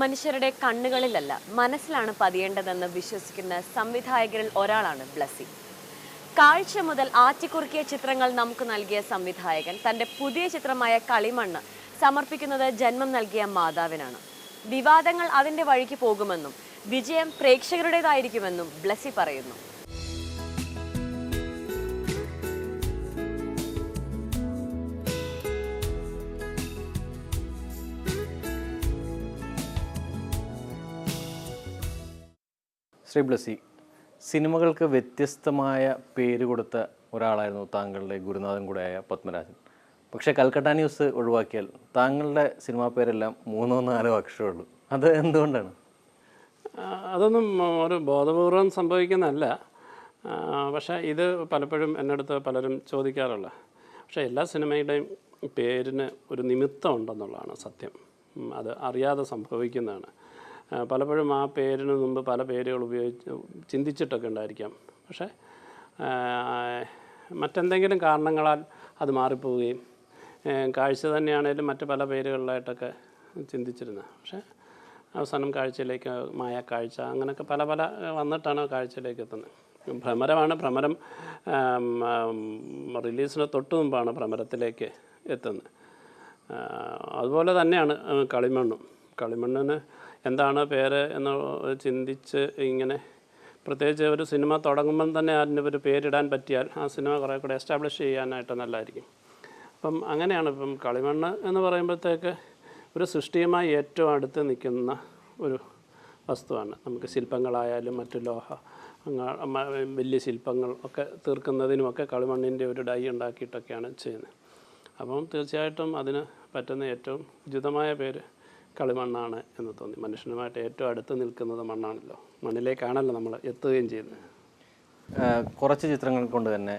മനുഷ്യരുടെ കണ്ണുകളിലല്ല മനസ്സിലാണ് പതിയേണ്ടതെന്ന് വിശ്വസിക്കുന്ന സംവിധായകരിൽ ഒരാളാണ് ബ്ലസ്സി. കാഴ്ച മുതൽ ആറ്റിക്കുറുക്കിയ ചിത്രങ്ങൾ നമുക്ക് നൽകിയ സംവിധായകൻ തന്റെ പുതിയ ചിത്രമായ കളിമണ്ണ് സമർപ്പിക്കുന്നത് ജന്മം നൽകിയ മാതാവിനാണ്. വിവാദങ്ങൾ അതിന്റെ വഴിക്ക് പോകുമെന്നും വിജയം പ്രേക്ഷകരുടേതായിരിക്കുമെന്നും ബ്ലസ്സി പറയുന്നു. ശ്രീ ബ്ലസി സിനിമകൾക്ക് വ്യത്യസ്തമായ പേര് കൊടുത്ത ഒരാളായിരുന്നു താങ്കളുടെ ഗുരുനാഥൻ കൂടെയായ പത്മരാജൻ. പക്ഷേ കൽക്കട്ട ന്യൂസ് ഒഴിവാക്കിയാൽ താങ്കളുടെ സിനിമാ പേരെല്ലാം മൂന്നോ നാലോ അക്ഷരമുള്ളൂ അത് എന്തുകൊണ്ടാണ്? അതൊന്നും ഒരു ബോധപൂർവം സംഭവിക്കുന്നതല്ല. പക്ഷേ ഇത് പലപ്പോഴും എന്നടുത്ത് പലരും ചോദിക്കാറുള്ള പക്ഷേ എല്ലാ സിനിമയുടെയും പേരിന് ഒരു നിമിത്തം ഉണ്ടെന്നുള്ളതാണ് സത്യം. അത് അറിയാതെ സംഭവിക്കുന്നതാണ്. പലപ്പോഴും ആ പേരിന് മുമ്പ് പല പേരുകൾ ഉപയോഗിച്ച് ചിന്തിച്ചിട്ടൊക്കെ ഉണ്ടായിരിക്കാം. പക്ഷേ മറ്റെന്തെങ്കിലും കാരണങ്ങളാൽ അത് മാറിപ്പോവുകയും കാഴ്ച തന്നെയാണേലും മറ്റ് പല പേരുകളിലായിട്ടൊക്കെ ചിന്തിച്ചിരുന്നത്. പക്ഷേ അവസാനം കാഴ്ചയിലേക്ക് മായ കാഴ്ച അങ്ങനെയൊക്കെ പല പല വന്നിട്ടാണ് കാഴ്ചയിലേക്ക് എത്തുന്നത്. ഭ്രമരമാണ് ഭ്രമരം റിലീസിന് തൊട്ട് മുമ്പാണ് ഭ്രമരത്തിലേക്ക് എത്തുന്നത്. അതുപോലെ തന്നെയാണ് കളിമണ്ണും. കളിമണ്ണിന് എന്താണ് പേര് എന്ന് ചിന്തിച്ച് ഇങ്ങനെ പ്രത്യേകിച്ച് ഒരു സിനിമ തുടങ്ങുമ്പം തന്നെ അതിന്റെ ഒരു പേരിടാൻ പറ്റിയാൽ ആ സിനിമ കുറേ കൂടെ എസ്റ്റാബ്ലിഷ് ചെയ്യാനായിട്ട് നല്ലതായിരിക്കും. അപ്പം അങ്ങനെയാണ് ഇപ്പം കളിമണ്ണ് എന്ന് പറയുമ്പോഴത്തേക്ക് ഒരു സൃഷ്ടിയുമായി ഏറ്റവും അടുത്ത് നിൽക്കുന്ന ഒരു വസ്തുവാണ്. നമുക്ക് ശില്പങ്ങളായാലും മറ്റു ലോഹ വലിയ ശില്പങ്ങൾ ഒക്കെ തീർക്കുന്നതിനുമൊക്കെ കളിമണ്ണിന്റെ ഒരു ഡൈ ഉണ്ടാക്കിയിട്ടൊക്കെയാണ് ചെയ്യുന്നത്. അപ്പം തീർച്ചയായിട്ടും അതിന് പറ്റുന്ന ഏറ്റവും ഉചിതമായ പേര് കളിമണ്ണാണ് എന്ന് തോന്നി. മനുഷ്യനുമായിട്ട് ഏറ്റവും അടുത്ത് നിൽക്കുന്നത് മണ്ണാണല്ലോ. മണ്ണിലേക്കാണല്ലോ നമ്മൾ എത്തുകയും ചെയ്യുന്നത്. കുറച്ച് ചിത്രങ്ങൾ കൊണ്ട് തന്നെ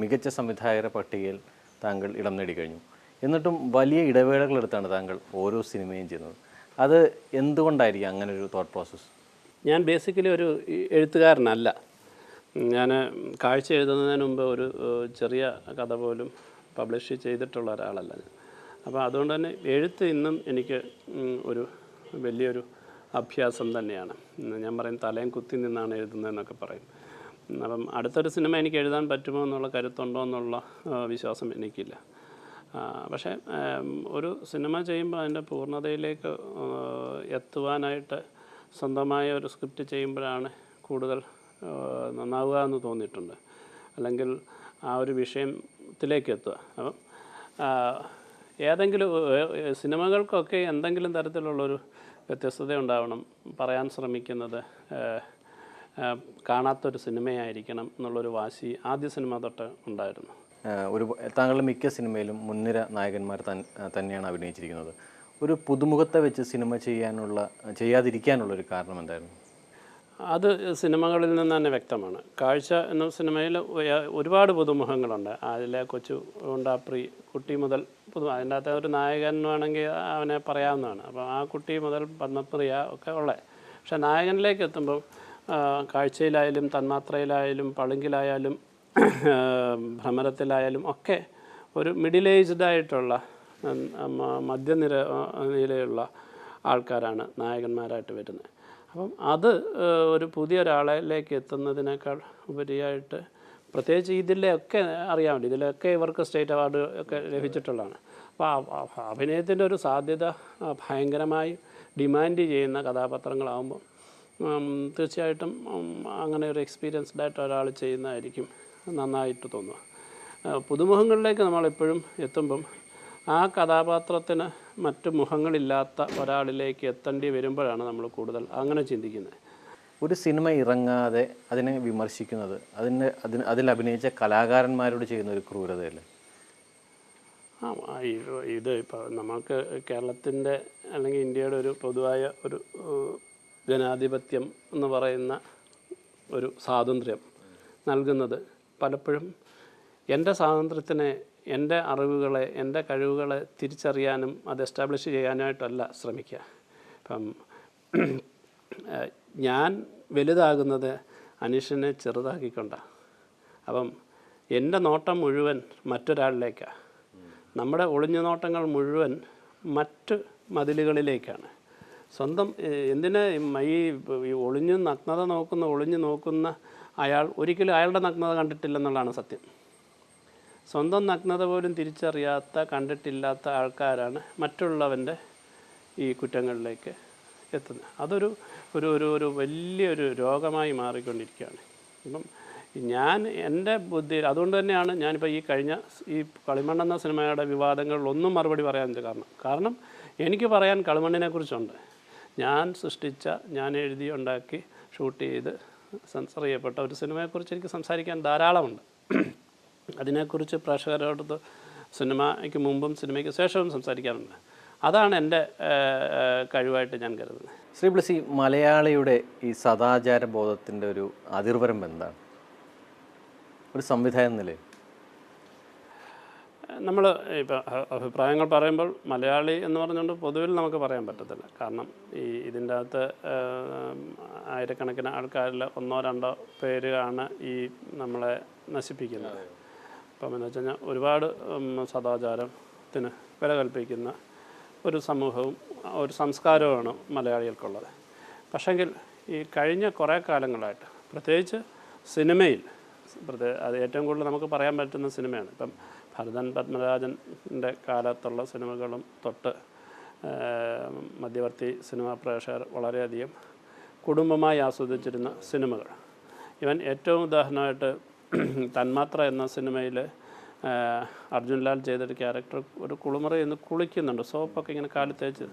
മികച്ച സംവിധായകരുടെ പട്ടികയിൽ താങ്കൾ ഇടം നേടിക്കഴിഞ്ഞു. എന്നിട്ടും വലിയ ഇടവേളകളെടുത്താണ് താങ്കൾ ഓരോ സിനിമയും ചെയ്യുന്നത്. അത് എന്തുകൊണ്ടായിരിക്കും അങ്ങനെ ഒരു തോട്ട് പ്രോസസ്സ് ഞാൻ ബേസിക്കലി ഒരു എഴുത്തുകാരനല്ല. ഞാൻ കാഴ്ച എഴുതുന്നതിന് മുമ്പ് ഒരു ചെറിയ കഥ പോലും പബ്ലിഷ് ചെയ്തിട്ടുള്ള ഒരാളല്ല ഞാൻ. അപ്പോൾ അതുകൊണ്ട് തന്നെ എഴുത്ത് ഇന്നും എനിക്ക് ഒരു വലിയൊരു അഭ്യാസം തന്നെയാണ്. ഞാൻ പറയും തലയും കുത്തി നിന്നാണ് എഴുതുന്നതെന്നൊക്കെ പറയും. അപ്പം അടുത്തൊരു സിനിമ എനിക്ക് എഴുതാൻ പറ്റുമോ എന്നുള്ള കരുത്തുണ്ടോ എന്നുള്ള വിശ്വാസം എനിക്കില്ല. പക്ഷേ ഒരു സിനിമ ചെയ്യുമ്പോൾ അതിന്റെ പൂർണതയിലേക്ക് എത്തുവാനായിട്ട് സ്വന്തമായ ഒരു സ്ക്രിപ്റ്റ് ചെയ്യുമ്പോഴാണ് കൂടുതൽ നന്നാവുക എന്ന് തോന്നിയിട്ടുണ്ട്. അല്ലെങ്കിൽ ആ ഒരു വിഷയത്തിലേക്ക് എത്തുക. അപ്പം ഏതെങ്കിലും സിനിമകൾക്കൊക്കെ എന്തെങ്കിലും തരത്തിലുള്ളൊരു വ്യത്യസ്തത ഉണ്ടാവണം പറയാൻ ശ്രമിക്കുന്നത് കാണാത്തൊരു സിനിമയായിരിക്കണം എന്നുള്ളൊരു വാശി ആദ്യ സിനിമ തൊട്ട് ഉണ്ടായിരുന്നു. ഒരു താങ്കളുടെ മിക്ക സിനിമയിലും മുൻനിര നായകന്മാർ തന്നെയാണ് അഭിനയിച്ചിരിക്കുന്നത്. ഒരു പുതുമുഖത്തെ വെച്ച് സിനിമ ചെയ്യാനുള്ള ചെയ്യാതിരിക്കാനുള്ള ഒരു കാരണം എന്തായിരുന്നു? അത് സിനിമകളിൽ നിന്ന് തന്നെ വ്യക്തമാണ്. കാഴ്ച എന്ന സിനിമയിൽ ഒരുപാട് പുതുമുഖങ്ങളുണ്ട്. അതിലെ കൊച്ചു ഉണ്ടാപ്രി കുട്ടി മുതൽ പുതു അതിന്റെ അകത്ത് ഒരു നായകൻ വേണമെങ്കിൽ അവനെ പറയാവുന്നതാണ്. അപ്പോൾ ആ കുട്ടി മുതൽ പത്മപ്രിയ ഒക്കെ ഉള്ളത് പക്ഷെ നായകനിലേക്ക് എത്തുമ്പോൾ കാഴ്ചയിലായാലും തന്മാത്രയിലായാലും പളുങ്കിലായാലും ഭ്രമരത്തിലായാലും ഒക്കെ ഒരു മിഡിൽ ഏജ്ഡ് ആയിട്ടുള്ള മധ്യനിര നിലയുള്ള ആൾക്കാരാണ് നായകന്മാരായിട്ട് വരുന്നത്. അപ്പം അത് ഒരു പുതിയ ഒരാളിലേക്ക് എത്തുന്നതിനേക്കാൾ ഉപരിയായിട്ട് പ്രത്യേകിച്ച് ഇതിലൊക്കെ അറിയാമല്ലോ ഇതിലൊക്കെ ഇവർക്ക് സ്റ്റേറ്റ് അവാർഡ് ഒക്കെ ലഭിച്ചിട്ടുള്ളതാണ്. അപ്പോൾ അഭിനയത്തിന്റെ ഒരു സാധ്യത ഭയങ്കരമായി ഡിമാൻഡ് ചെയ്യുന്ന കഥാപാത്രങ്ങളാകുമ്പോൾ തീർച്ചയായിട്ടും അങ്ങനെ ഒരു എക്സ്പീരിയൻസ്ഡ് ആയിട്ട് ഒരാൾ ചെയ്യുന്നതായിരിക്കും നന്നായിട്ട് തോന്നുക. പുതുമുഖങ്ങളിലേക്ക് നമ്മളെപ്പോഴും എത്തുമ്പം ആ കഥാപാത്രത്തിന് മറ്റ് മുഖങ്ങളില്ലാത്ത ഒരാളിലേക്ക് എത്തേണ്ടി വരുമ്പോഴാണ് നമ്മൾ കൂടുതൽ അങ്ങനെ ചിന്തിക്കുന്നത്. ഒരു സിനിമ ഇറങ്ങാതെ അതിനെ വിമർശിക്കുന്നത് അതിന് അതിന് അതിൽ അഭിനയിച്ച കലാകാരന്മാരോട് ചെയ്യുന്ന ഒരു ക്രൂരതയല്ലേ? ആ ഇത് ഇപ്പോൾ നമുക്ക് കേരളത്തിന്റെ അല്ലെങ്കിൽ ഇന്ത്യയുടെ ഒരു പൊതുവായ ഒരു ജനാധിപത്യം എന്ന് പറയുന്ന ഒരു സ്വാതന്ത്ര്യം നൽകുന്നത് പലപ്പോഴും എന്റെ സ്വാതന്ത്ര്യത്തിനെ എന്റെ അറിവുകളെ എന്റെ കഴിവുകളെ തിരിച്ചറിയാനും അത് എസ്റ്റാബ്ലിഷ് ചെയ്യാനായിട്ടല്ല ശ്രമിക്കുക. ഇപ്പം ഞാൻ വലുതാകുന്നത് അനീഷിനെ ചെറുതാക്കിക്കൊണ്ടാണ് അപ്പം എന്റെ നോട്ടം മുഴുവൻ മറ്റൊരാളിലേക്കാണ് നമ്മുടെ ഒളിഞ്ഞു നോട്ടങ്ങൾ മുഴുവൻ മറ്റ് മതിലുകളിലേക്കാണ്. സ്വന്തം എന്തിനാ ഈ ഒളിഞ്ഞ് നഗ്നത നോക്കുന്ന ഒളിഞ്ഞു നോക്കുന്ന അയാൾ ഒരിക്കലും അയാളുടെ നഗ്നത കണ്ടിട്ടില്ലെന്നുള്ളതാണ് സത്യം. സ്വന്തം നഗ്നത പോലും തിരിച്ചറിയാത്ത കണ്ടിട്ടില്ലാത്ത ആൾക്കാരാണ് മറ്റുള്ളവന്റെ ഈ കുറ്റങ്ങളിലേക്ക് എത്തുന്നത്. അതൊരു ഒരു ഒരു ഒരു വലിയൊരു രോഗമായി മാറിക്കൊണ്ടിരിക്കുകയാണ്. ഇപ്പം ഞാൻ എന്റെ ബുദ്ധിയിൽ അതുകൊണ്ട് തന്നെയാണ് ഞാനിപ്പോൾ ഈ കഴിഞ്ഞ ഈ കളിമണ്ണ് എന്ന സിനിമയുടെ വിവാദങ്ങളിലൊന്നും മറുപടി പറയാൻ കാരണം കാരണം എനിക്ക് പറയാൻ കളിമണ്ണിനെക്കുറിച്ചുണ്ട് ഞാൻ സൃഷ്ടിച്ച ഞാൻ എഴുതി ഉണ്ടാക്കി ഷൂട്ട് ചെയ്ത് സെൻസർ ചെയ്യപ്പെട്ട ഒരു സിനിമയെക്കുറിച്ച് എനിക്ക് സംസാരിക്കാൻ ധാരാളമുണ്ട്. അതിനെക്കുറിച്ച് പ്രേക്ഷകരോടത്ത് സിനിമയ്ക്ക് മുമ്പും സിനിമയ്ക്ക് ശേഷവും സംസാരിക്കാറുണ്ട്. അതാണ് എന്റെ കഴിവായിട്ട് ഞാൻ കരുതുന്നത്. ശ്രീ ബ്ലസി മലയാളിയുടെ ഈ സദാചാര ബോധത്തിന്റെ ഒരു അതിർവരം എന്താണ്? ഒരു സംവിധായക നിലയിൽ. നമ്മൾ ഇപ്പോൾ അഭിപ്രായങ്ങൾ പറയുമ്പോൾ മലയാളി എന്ന് പറഞ്ഞുകൊണ്ട് പൊതുവിൽ നമുക്ക് പറയാൻ പറ്റത്തില്ല. കാരണം ഈ ഇതിന്റെ അകത്ത് ആയിരക്കണക്കിന് ആൾക്കാരിൽ ഒന്നോ രണ്ടോ പേരാണ് ഈ നമ്മളെ നശിപ്പിക്കുന്നത്. അപ്പം എന്ന് വെച്ച് കഴിഞ്ഞാൽ ഒരുപാട് സദാചാരത്തിന് വില കൽപ്പിക്കുന്ന ഒരു സമൂഹവും ഒരു സംസ്കാരവുമാണ് മലയാളികൾക്കുള്ളത്. പക്ഷെങ്കിൽ ഈ കഴിഞ്ഞ കുറേ കാലങ്ങളായിട്ട് പ്രത്യേകിച്ച് സിനിമയിൽ പ്രത്യേക അത് ഏറ്റവും കൂടുതൽ നമുക്ക് പറയാൻ പറ്റുന്ന സിനിമയാണ്. ഇപ്പം ഭരതൻ പത്മരാജന്റെ കാലത്തുള്ള സിനിമകളും തൊട്ട് മധ്യവർത്തി സിനിമാ പ്രേക്ഷകർ വളരെയധികം കുടുംബമായി ആസ്വദിച്ചിരുന്ന സിനിമകൾ. ഇവൻ ഏറ്റവും ഉദാഹരണമായിട്ട് തന്മാത്ര എന്ന സിനിമയിൽ അർജുൻലാൽ ചെയ്തൊരു ക്യാരക്ടർ ഒരു കുളിമുറി എന്ന് കുളിക്കുന്നുണ്ട്. സോപ്പൊക്കെ ഇങ്ങനെ കാലി തേച്ച്.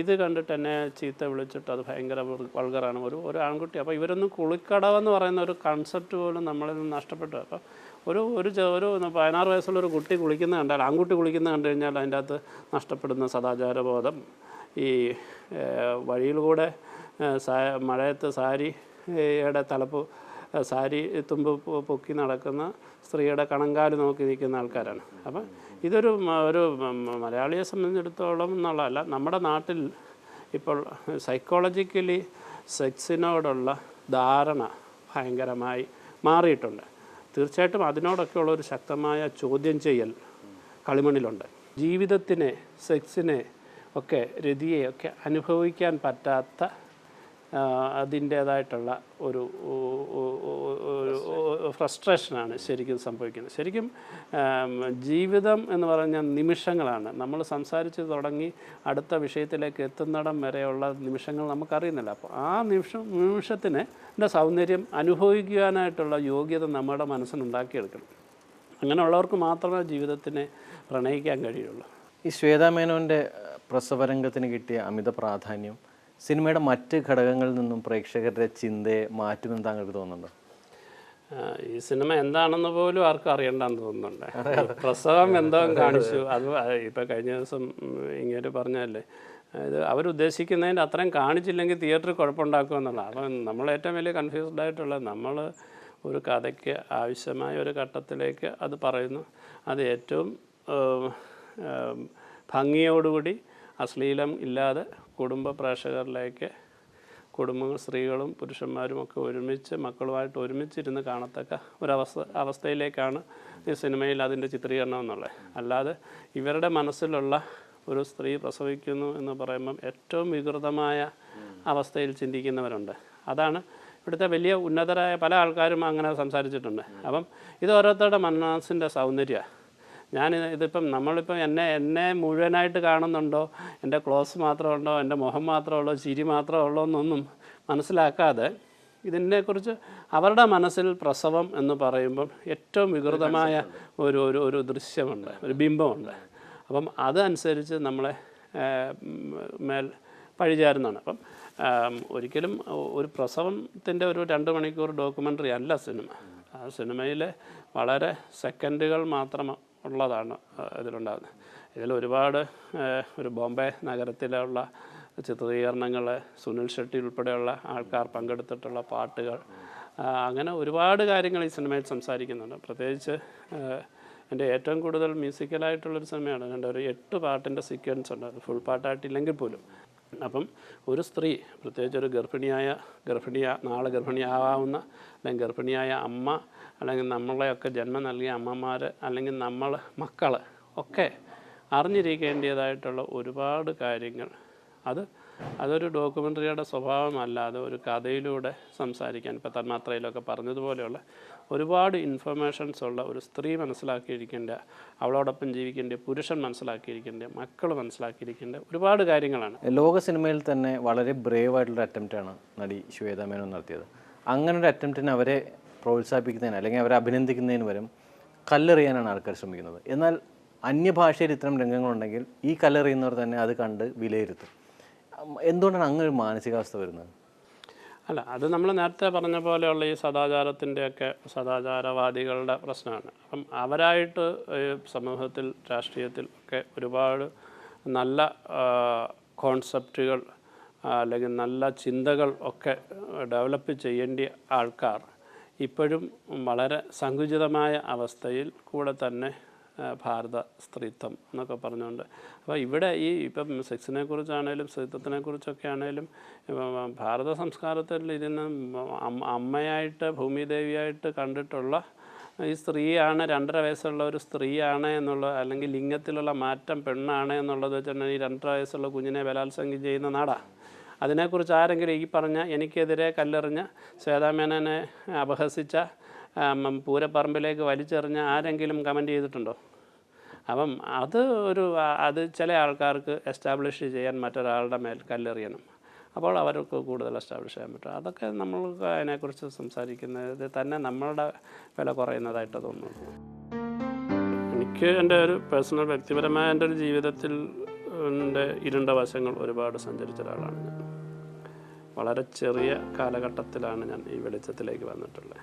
ഇത് കണ്ടിട്ട് എന്നെ ചീത്ത വിളിച്ചിട്ട് അത് ഭയങ്കര വൾഗറാണ്. ഒരു ഒരു ആൺകുട്ടി. അപ്പോൾ ഇവരൊന്നും കുളിക്കടവെന്ന് പറയുന്ന ഒരു കൺസെപ്റ്റ് പോലും നമ്മളിൽ നിന്ന് നഷ്ടപ്പെട്ടു. അപ്പോൾ ഒരു ഒരു ഒരു പതിനാറ് വയസ്സുള്ള ഒരു കുട്ടി കുളിക്കുന്ന കണ്ടാൽ ആൺകുട്ടി കുളിക്കുന്ന കണ്ടു കഴിഞ്ഞാൽ അതിന്റെ അകത്ത് നഷ്ടപ്പെടുന്ന സദാചാരബോധം. ഈ വഴിയിൽ സാ മഴയത്ത് സാരിയുടെ തലപ്പ് സാരി തുമ്പ് പൊക്കി നടക്കുന്ന സ്ത്രീയുടെ കണങ്കാൽ നോക്കി നിൽക്കുന്ന ആൾക്കാരാണ്. അപ്പം ഇതൊരു ഒരു മലയാളിയെ സംബന്ധിച്ചിടത്തോളം എന്നുള്ളതല്ല നമ്മുടെ നാട്ടിൽ ഇപ്പോൾ സൈക്കോളജിക്കലി സെക്സിനോടുള്ള ധാരണ ഭയങ്കരമായി മാറിയിട്ടുണ്ട്. തീർച്ചയായിട്ടും അതിനോടൊക്കെയുള്ള ഒരു ശക്തമായ ചോദ്യം ചെയ്യൽ കളിമണ്ണിലുണ്ട്. ജീവിതത്തിനെ സെക്സിനെ ഒക്കെ രതിയെ ഒക്കെ അനുഭവിക്കാൻ പറ്റാത്ത അതിന്റേതായിട്ടുള്ള ഒരു ഫ്രസ്ട്രേഷനാണ് ശരിക്കും സംഭവിക്കുന്നത്. ശരിക്കും ജീവിതം എന്ന് പറഞ്ഞ നിമിഷങ്ങളാണ്. നമ്മൾ സംസാരിച്ച് തുടങ്ങി അടുത്ത വിഷയത്തിലേക്ക് എത്തുന്നിടം വരെയുള്ള നിമിഷങ്ങൾ നമുക്കറിയുന്നില്ല. അപ്പോൾ ആ നിമിഷം നിമിഷത്തിന് സൗന്ദര്യം അനുഭവിക്കുവാനായിട്ടുള്ള യോഗ്യത നമ്മുടെ മനസ്സിനുണ്ടാക്കിയെടുക്കണം. അങ്ങനെയുള്ളവർക്ക് മാത്രമേ ജീവിതത്തിനെ പ്രണയിക്കാൻ കഴിയുള്ളൂ. ഈ ശ്വേതാമേനോന്റെ പ്രസവരംഗത്തിന് കിട്ടിയ അമിത പ്രാധാന്യം സിനിമയുടെ മറ്റ് ഘടകങ്ങളിൽ നിന്നും പ്രേക്ഷകരുടെ ചിന്തയെ മാറ്റുമെന്ന് താങ്കൾക്ക് തോന്നുന്നുണ്ടോ? ഈ സിനിമ എന്താണെന്ന് പോലും ആർക്കും അറിയണ്ടെന്ന് തോന്നുന്നുണ്ട്. പ്രസവം എന്തോ കാണിച്ചു. അത് ഇപ്പം കഴിഞ്ഞ ദിവസം ഇങ്ങനെ പറഞ്ഞല്ലേ ഇത് അവരുദ്ദേശിക്കുന്നതിന്റെ അത്രയും കാണിച്ചില്ലെങ്കിൽ തിയേറ്ററിൽ കുഴപ്പമുണ്ടാക്കുമെന്നുള്ള അപ്പം നമ്മൾ ഏറ്റവും വലിയ കൺഫ്യൂസ്ഡ് ആയിട്ടുള്ളത് നമ്മൾ ഒരു കഥയ്ക്ക് ആവശ്യമായ ഒരു ഘട്ടത്തിലേക്ക് അത് പറയുന്നു. അത് ഏറ്റവും ഭംഗിയോടുകൂടി അശ്ലീലം ഇല്ലാതെ കുടുംബ പ്രേക്ഷകരിലേക്ക് കുടുംബങ്ങൾ സ്ത്രീകളും പുരുഷന്മാരും ഒക്കെ ഒരുമിച്ച് മക്കളുമായിട്ട് ഒരുമിച്ചിരുന്ന് കാണത്തക്ക ഒരവസ്ഥ അവസ്ഥയിലേക്കാണ് ഈ സിനിമയിൽ അതിന്റെ ചിത്രീകരണം എന്നുള്ളത്. അല്ലാതെ ഇവരുടെ മനസ്സിലുള്ള ഒരു സ്ത്രീ പ്രസവിക്കുന്നു എന്ന് പറയുമ്പം ഏറ്റവും വികൃതമായ അവസ്ഥയിൽ ചിന്തിക്കുന്നവരുണ്ട്. അതാണ് ഇവിടുത്തെ വലിയ ഉന്നതരായ പല ആൾക്കാരും അങ്ങനെ സംസാരിച്ചിട്ടുണ്ട്. അപ്പം ഇത് ഓരോരുത്തരുടെ മനസ്സിന്റെ സൗന്ദര്യമാണ് ഞാൻ ഇതിപ്പം നമ്മളിപ്പം എന്നെ എന്നെ മുഴുവനായിട്ട് കാണുന്നുണ്ടോ? എന്റെ ക്ലോസ് മാത്രമുണ്ടോ? എന്റെ മുഖം മാത്രമേ ഉള്ളോ ചിരി മാത്രമേ ഉള്ളോ എന്നൊന്നും മനസ്സിലാക്കാതെ ഇതിനെക്കുറിച്ച് അവരുടെ മനസ്സിൽ പ്രസവം എന്ന് പറയുമ്പം ഏറ്റവും വികൃതമായ ഒരു ഒരു ഒരു ദൃശ്യമുണ്ട് ഒരു ബിംബമുണ്ട്. അപ്പം അതനുസരിച്ച് നമ്മളെ മേൽ പഴിചാരുന്നതാണ്. അപ്പം ഒരിക്കലും ഒരു പ്രസവത്തിന്റെ ഒരു രണ്ട് മണിക്കൂർ ഡോക്യുമെന്ററി അല്ല സിനിമ. ആ സിനിമയിൽ വളരെ സെക്കൻഡുകൾ മാത്രം ഉള്ളതാണ് ഇതിലുണ്ടാകുന്നത് ഇതിൽ ഒരുപാട് ഒരു ബോംബെ നഗരത്തിലുള്ള ചിത്രീകരണങ്ങൾ സുനിൽ ഷെട്ടി ഉൾപ്പെടെയുള്ള ആൾക്കാർ പങ്കെടുത്തിട്ടുള്ള പാട്ടുകൾ അങ്ങനെ ഒരുപാട് കാര്യങ്ങൾ ഈ സിനിമയിൽ സംസാരിക്കുന്നുണ്ട്. പ്രത്യേകിച്ച് എന്റെ ഏറ്റവും കൂടുതൽ മ്യൂസിക്കലായിട്ടുള്ളൊരു സിനിമയാണ്. എന്റെ ഒരു എട്ട് പാട്ടിന്റെ സീക്വൻസ് ഉണ്ട്. ഫുൾ പാട്ടായിട്ടില്ലെങ്കിൽ പോലും. അപ്പം ഒരു സ്ത്രീ പ്രത്യേകിച്ച് ഒരു ഗർഭിണിയായ ഗർഭിണിയ നാളെ ഗർഭിണിയാവുന്ന അല്ലെങ്കിൽ ഗർഭിണിയായ അമ്മ അല്ലെങ്കിൽ നമ്മളെയൊക്കെ ജന്മം നൽകിയ അമ്മമാർ അല്ലെങ്കിൽ നമ്മൾ മക്കൾ ഒക്കെ അറിഞ്ഞിരിക്കേണ്ടതായിട്ടുള്ള ഒരുപാട് കാര്യങ്ങൾ. അത് അതൊരു ഡോക്യുമെന്ററിയുടെ സ്വഭാവമല്ല അത് ഒരു കഥയിലൂടെ സംസാരിക്കാൻ ഇപ്പോൾ തന്മാത്രയിലൊക്കെ പറഞ്ഞതുപോലെയുള്ള ഒരുപാട് ഇൻഫർമേഷൻസ് ഉള്ള ഒരു സ്ത്രീ മനസ്സിലാക്കിയിരിക്കേണ്ട അവളോടൊപ്പം ജീവിക്കേണ്ട പുരുഷൻ മനസ്സിലാക്കിയിരിക്കേണ്ട മക്കൾ മനസ്സിലാക്കിയിരിക്കേണ്ട ഒരുപാട് കാര്യങ്ങളാണ്. ലോക സിനിമയിൽ തന്നെ വളരെ ബ്രേവ് ആയിട്ടുള്ള അറ്റംപ്റ്റാണ് നടി ശ്വേത മേനോൻ നടത്തിയത്. അങ്ങനെ ഒരു അറ്റംപ്റ്റിന് അവരെ പ്രോത്സാഹിപ്പിക്കുന്നതിന് അല്ലെങ്കിൽ അവരെ അഭിനന്ദിക്കുന്നതിന് വരും കല്ലെറിയാനാണ് ആൾക്കാർ ശ്രമിക്കുന്നത്. എന്നാൽ അന്യഭാഷയിൽ ഇത്തരം രംഗങ്ങളുണ്ടെങ്കിൽ ഈ കല്ലെറിയുന്നവർ തന്നെ അത് കണ്ട് വിലയിരുത്തും. എന്തുകൊണ്ടാണ് അങ്ങനെ ഒരു മാനസികാവസ്ഥ വരുന്നത്? അല്ല അത് നമ്മൾ നേരത്തെ പറഞ്ഞ പോലെയുള്ള ഈ സദാചാരത്തിന്റെയൊക്കെ സദാചാരവാദികളുടെ പ്രശ്നമാണ്. അപ്പം അവരായിട്ട് സമൂഹത്തിൽ രാഷ്ട്രീയത്തിൽ ഒക്കെ ഒരുപാട് നല്ല കോൺസെപ്റ്റുകൾ അല്ലെങ്കിൽ നല്ല ചിന്തകൾ ഒക്കെ ഡെവലപ്പ് ചെയ്യേണ്ട ആൾക്കാർ ഇപ്പോഴും വളരെ സങ്കുചിതമായ അവസ്ഥയിൽ കൂടെ തന്നെ ഭാരത സ്ത്രീത്വം എന്നൊക്കെ പറഞ്ഞുകൊണ്ട്. അപ്പോൾ ഇവിടെ ഈ ഇപ്പം സെക്സിനെ കുറിച്ചാണേലും സ്ത്രീത്വത്തിനെ കുറിച്ചൊക്കെ ആണേലും ഭാരത സംസ്കാരത്തിൽ അമ്മ- അമ്മയായിട്ട് ഭൂമിദേവിയായിട്ട് കണ്ടിട്ടുള്ള ഈ സ്ത്രീയാണ് രണ്ടര വയസ്സുള്ള ഒരു സ്ത്രീയാണ് എന്നുള്ള അല്ലെങ്കിൽ ലിംഗത്തിലുള്ള മാറ്റം പെണ്ണാണ് എന്നുള്ളത് വെച്ചിട്ടുണ്ടെങ്കിൽ ഈ രണ്ടര വയസ്സുള്ള കുഞ്ഞിനെ ബലാത്സംഗം ചെയ്യുന്ന നാടാണ് അതിനെക്കുറിച്ച് ആരെങ്കിലും ഈ പറഞ്ഞ എനിക്കെതിരെ കല്ലെറിഞ്ഞ ശ്വേതാമേനനെ അപഹസിച്ച പൂരപ്പറമ്പിലേക്ക് വലിച്ചെറിഞ്ഞ ആരെങ്കിലും കമന്റ് ചെയ്തിട്ടുണ്ടോ? അപ്പം അത് ഒരു അത് ചില ആൾക്കാർക്ക് എസ്റ്റാബ്ലിഷ് ചെയ്യാൻ മറ്റൊരാളുടെ മേൽ കല്ലെറിയണം. അപ്പോൾ അവർക്ക് കൂടുതൽ എസ്റ്റാബ്ലിഷ് ചെയ്യാൻ പറ്റും. അതൊക്കെ നമ്മൾ അതിനെക്കുറിച്ച് സംസാരിക്കുന്നത് തന്നെ നമ്മളുടെ വില കുറയുന്നതായിട്ട് തോന്നുന്നു. എനിക്ക് എന്റെ ഒരു പേഴ്സണൽ വ്യക്തിപരമായ എന്റെ ഒരു ജീവിതത്തിൽ എന്റെ ഇരുണ്ട വശങ്ങൾ ഒരുപാട് സഞ്ചരിച്ച ഒരാളാണ് ഞാൻ. വളരെ ചെറിയ കാലഘട്ടത്തിലാണ് ഞാൻ ഈ വെളിച്ചത്തിലേക്ക് വന്നിട്ടുള്ളത്.